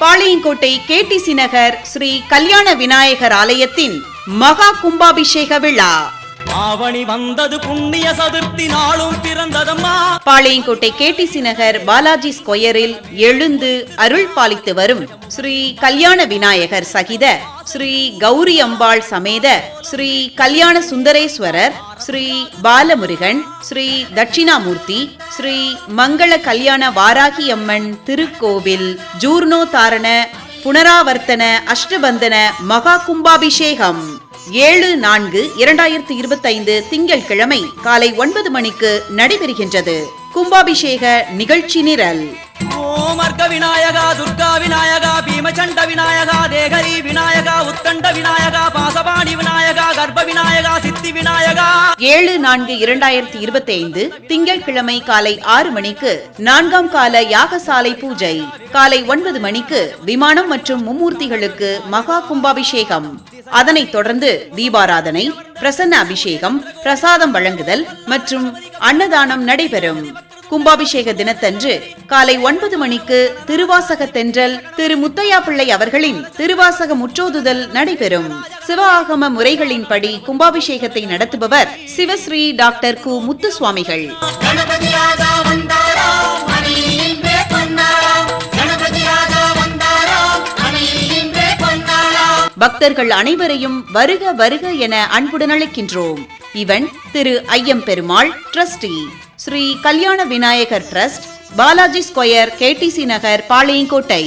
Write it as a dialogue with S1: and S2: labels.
S1: Palayamkottai KTC நகர் ஸ்ரீ கல்யாண விநாயகர் ஆலயத்தின் மகா கும்பாபிஷேக விழா.
S2: ஆவணி வந்தது புண்ணிய சதுர்த்தி நாளும் பிறந்ததம்மா.
S1: பாளையங்கோட்டை கேடிசி நகர் பாலாஜி ஸ்கொயரில் எழுந்து அருள் பாலித்து வரும் ஸ்ரீ கல்யாண விநாயகர் சகித ஸ்ரீ கௌரி அம்பாள் சமேத ஸ்ரீ கல்யாண சுந்தரேஸ்வரர் ஸ்ரீ பாலமுருகன் ஸ்ரீ தட்சிணாமூர்த்தி ஸ்ரீ மங்கள கல்யாண வாராகி அம்மன் திருக்கோவில் ஜூர்ணோதாரண புனராவர்த்தன அஷ்டபந்தன மகா கும்பாபிஷேகம். ஏழு நான்கு இரண்டாயிரத்தி இருபத்தைந்து திங்கள் கிழமை காலை ஒன்பது மணிக்கு நடைபெறுகின்றது. கும்பாபிஷேக நிகழ்ச்சி நிரல்.
S2: ஓம் அர்க்க விநாயகா துர்கா விநாயகா பீமச்சண்ட விநாயகா தேகரி விநாயகா உத்தண்ட விநாயகா பாசபாணி கர்ப்ப விநாயகா சித்தி விநாயகா.
S1: ஏழு நான்கு இரண்டாயிரத்தி இருபத்தி ஐந்து திங்கட்கிழமை காலை ஆறு மணிக்கு நான்காம் கால யாகசாலை பூஜை. காலை ஒன்பது மணிக்கு விமானம் மற்றும் மும்மூர்த்திகளுக்கு மகா கும்பாபிஷேகம். அதனைத் தொடர்ந்து தீபாராதனை பிரசன்ன அபிஷேகம் பிரசாதம் வழங்குதல் மற்றும் அன்னதானம் நடைபெறும். கும்பாபிஷேக தினத்தன்று காலை ஒன்பது மணிக்கு திருவாசக தென்றல் திரு முத்தையா பிள்ளை அவர்களின் திருவாசக முற்றோதுதல் நடைபெறும். சிவ ஆகம முறைகளின்படி கும்பாபிஷேகத்தை நடத்துபவர் சிவஸ்ரீ டாக்டர் கு முத்துசுவாமிகள். பக்தர்கள் அனைவரையும் வருக வருக என அன்புடன் அழைக்கின்றோம். இவன் Thiru Iyam Perumal trustee. Sri Kalyana Vinayagar trust Balaji square KDC Nagar Palayamkottai.